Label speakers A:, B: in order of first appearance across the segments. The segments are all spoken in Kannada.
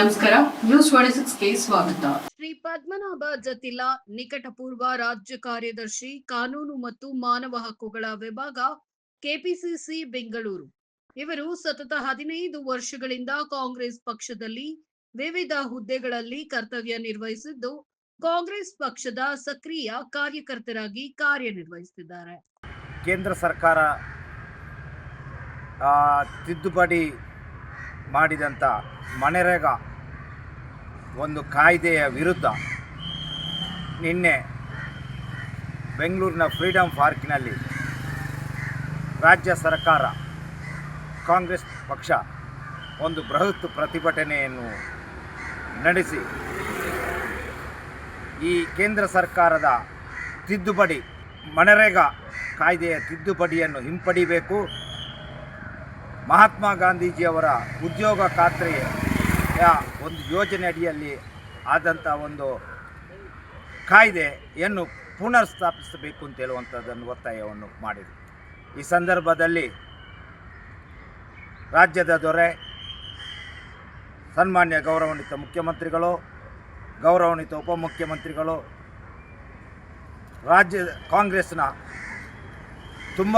A: ನಮಸ್ಕಾರ. ನ್ಯೂಸ್ ಸ್ವಾಗತ.
B: ಶ್ರೀ ಪದ್ಮನಾಭ ಜತಿಲಾ ನಿಕಟಪೂರ್ವ ರಾಜ್ಯ ಕಾರ್ಯದರ್ಶಿ ಕಾನೂನು ಮತ್ತು ಮಾನವ ಹಕ್ಕುಗಳ ವಿಭಾಗ ಕೆಪಿಸಿಸಿ ಬೆಂಗಳೂರು. ಇವರು ಸತತ ಹದಿನೈದು ವರ್ಷಗಳಿಂದ ಕಾಂಗ್ರೆಸ್ ಪಕ್ಷದಲ್ಲಿ ವಿವಿಧ ಹುದ್ದೆಗಳಲ್ಲಿ ಕರ್ತವ್ಯ ನಿರ್ವಹಿಸಿದ್ದು ಕಾಂಗ್ರೆಸ್ ಪಕ್ಷದ ಸಕ್ರಿಯ ಕಾರ್ಯಕರ್ತರಾಗಿ ಕಾರ್ಯನಿರ್ವಹಿಸುತ್ತಿದ್ದಾರೆ.
C: ಕೇಂದ್ರ ಸರ್ಕಾರ ತಿದ್ದುಪಡಿ ಮಾಡಿದಂಥ ಮನೆರೇಗಾ ಒಂದು ಕಾಯ್ದೆಯ ವಿರುದ್ಧ ನಿನ್ನೆ ಬೆಂಗಳೂರಿನ ಫ್ರೀಡಮ್ ಪಾರ್ಕಿನಲ್ಲಿ ರಾಜ್ಯ ಸರ್ಕಾರ, ಕಾಂಗ್ರೆಸ್ ಪಕ್ಷ ಒಂದು ಬೃಹತ್ ಪ್ರತಿಭಟನೆಯನ್ನು ನಡೆಸಿ, ಈ ಕೇಂದ್ರ ಸರ್ಕಾರದ ತಿದ್ದುಪಡಿ, ಮನರೇಗಾ ಕಾಯ್ದೆಯ ತಿದ್ದುಪಡಿಯನ್ನು ಹಿಂಪಡಿಬೇಕು. ಮಹಾತ್ಮ ಗಾಂಧೀಜಿಯವರ ಉದ್ಯೋಗ ಖಾತ್ರಿಯ ಒಂದು ಯೋಜನೆ ಅಡಿಯಲ್ಲಿ ಆದಂಥ ಒಂದು ಕಾಯ್ದೆಯನ್ನು ಪುನರ್ ಸ್ಥಾಪಿಸಬೇಕು ಅಂತ ಹೇಳುವಂಥದ್ದನ್ನು ಒತ್ತಾಯವನ್ನು ಮಾಡಿದರು. ಈ ಸಂದರ್ಭದಲ್ಲಿ ರಾಜ್ಯದ ದೊರೆ, ಸನ್ಮಾನ್ಯ ಗೌರವಾನ್ವಿತ ಮುಖ್ಯಮಂತ್ರಿಗಳು, ಗೌರವಾನ್ವಿತ ಉಪಮುಖ್ಯಮಂತ್ರಿಗಳು, ರಾಜ್ಯ ಕಾಂಗ್ರೆಸ್ನ ತುಂಬ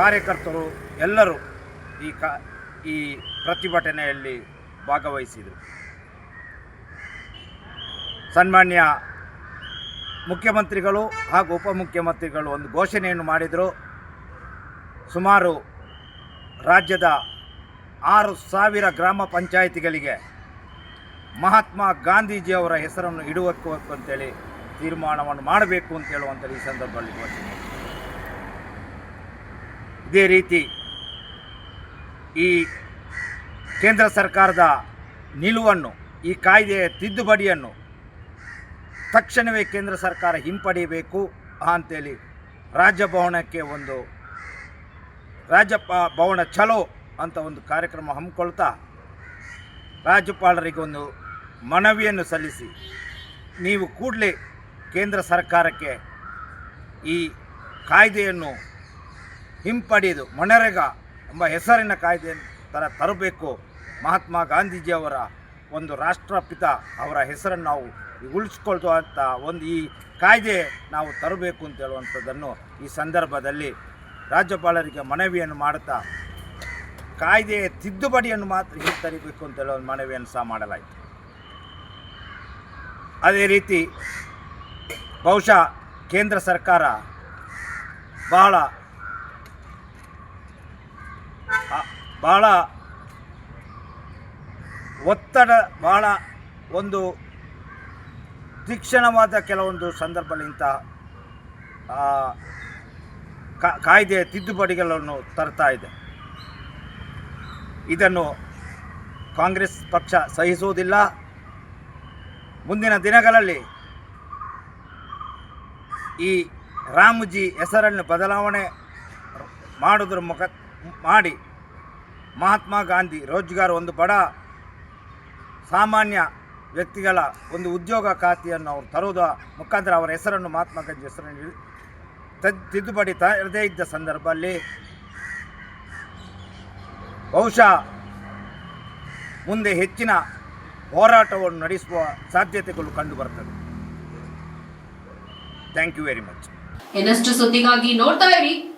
C: ಕಾರ್ಯಕರ್ತರು ಎಲ್ಲರೂ ಈ ಕಾ ಈ ಪ್ರತಿಭಟನೆಯಲ್ಲಿ ಭಾಗವಹಿಸಿದರು. ಸನ್ಮಾನ್ಯ ಮುಖ್ಯಮಂತ್ರಿಗಳು ಹಾಗೂ ಉಪಮುಖ್ಯಮಂತ್ರಿಗಳು ಒಂದು ಘೋಷಣೆಯನ್ನು ಮಾಡಿದರು. ಸುಮಾರು ರಾಜ್ಯದ ಆರು ಸಾವಿರ ಗ್ರಾಮ ಪಂಚಾಯಿತಿಗಳಿಗೆ ಮಹಾತ್ಮ ಗಾಂಧೀಜಿಯವರ ಹೆಸರನ್ನು ಇಡುವಕ್ಕೆ ಅಂತೇಳಿ ತೀರ್ಮಾನವನ್ನು ಮಾಡಬೇಕು ಅಂತ ಹೇಳುವಂಥ ಈ ಸಂದರ್ಭದಲ್ಲಿ ಘೋಷಣೆ. ಇದೇ ರೀತಿ ಈ ಕೇಂದ್ರ ಸರ್ಕಾರದ ನಿಲುವನ್ನು, ಈ ಕಾಯ್ದೆಯ ತಿದ್ದುಪಡಿಯನ್ನು ತಕ್ಷಣವೇ ಕೇಂದ್ರ ಸರ್ಕಾರ ಹಿಂಪಡೆಯಬೇಕು ಅಂತೇಳಿ ರಾಜಭವನಕ್ಕೆ ಒಂದು, ರಾಜ್ಯ ಭವನ ಚಲೋ ಅಂತ ಒಂದು ಕಾರ್ಯಕ್ರಮ ಹಮ್ಮಿಕೊಳ್ತಾ ರಾಜ್ಯಪಾಲರಿಗೆ ಒಂದು ಮನವಿಯನ್ನು ಸಲ್ಲಿಸಿ, ನೀವು ಕೂಡಲೇ ಕೇಂದ್ರ ಸರ್ಕಾರಕ್ಕೆ ಈ ಕಾಯ್ದೆಯನ್ನು ಹಿಂಪಡೆದು, ಮನರೇಗಾ ಎಂಬ ಹೆಸರಿನ ಕಾಯ್ದೆ ತರ ತರಬೇಕು. ಮಹಾತ್ಮ ಗಾಂಧೀಜಿಯವರ ಒಂದು ರಾಷ್ಟ್ರಪಿತ ಅವರ ಹೆಸರನ್ನು ನಾವು ಉಳಿಸ್ಕೊಳ್ತಾ ಒಂದು ಈ ಕಾಯ್ದೆ ನಾವು ತರಬೇಕು ಅಂತ ಹೇಳುವಂಥದ್ದನ್ನು ಈ ಸಂದರ್ಭದಲ್ಲಿ ರಾಜ್ಯಪಾಲರಿಗೆ ಮನವಿಯನ್ನು ಮಾಡುತ್ತಾ ಕಾಯ್ದೆಯ ತಿದ್ದುಪಡಿಯನ್ನು ಮಾತ್ರ ಹಿಂತರಿಬೇಕು ಅಂತ ಹೇಳೋ ಒಂದು ಮನವಿಯನ್ನು ಸಹ ಮಾಡಲಾಯಿತು. ಅದೇ ರೀತಿ ಬಹುಶಃ ಕೇಂದ್ರ ಸರ್ಕಾರ ಬಹಳ ಬಹಳ ಒತ್ತಡ, ಬಹಳ ಒಂದು ತೀಕ್ಷಣವಾದ ಕೆಲವೊಂದು ಸಂದರ್ಭದಲ್ಲಿ ಇಂಥ ಕಾಯ್ದೆಯ ತಿದ್ದುಪಡಿಗಳನ್ನು ತರ್ತಾ ಇದೆ. ಇದನ್ನು ಕಾಂಗ್ರೆಸ್ ಪಕ್ಷ ಸಹಿಸುವುದಿಲ್ಲ. ಮುಂದಿನ ದಿನಗಳಲ್ಲಿ ಈ ರಾಮಜಿ ಹೆಸರನ್ನು ಬದಲಾವಣೆ ಮಾಡೋದ್ರ ಮುಖ ಮಾಡಿ ಮಹಾತ್ಮ ಗಾಂಧಿ ರೋಜ್ಗಾರ್ ಒಂದು ಬಡ ಸಾಮಾನ್ಯ ವ್ಯಕ್ತಿಗಳ ಒಂದು ಉದ್ಯೋಗ ಖಾತೆಯನ್ನು ಅವರು ತರುವುದ ಮುಖಾಂತರ ಅವರ ಹೆಸರನ್ನು ಮಹಾತ್ಮ ಗಾಂಧಿ ಹೆಸರನ್ನು ತದ್- ತಿದ್ದುಪಡಿ ತರದೇ ಇದ್ದ ಸಂದರ್ಭದಲ್ಲಿ ಬಹುಶಃ ಮುಂದೆ ಹೆಚ್ಚಿನ ಹೋರಾಟವನ್ನು ನಡೆಸುವ ಸಾಧ್ಯತೆಗಳು ಕಂಡುಬರ್ತದೆ ಥ್ಯಾಂಕ್ ಯು ವೆರಿ ಮಚ್
A: ಇನ್ನಷ್ಟು ಸುದ್ದಿಗಾಗಿ ನೋಡ್ತಾ ಇರಿ.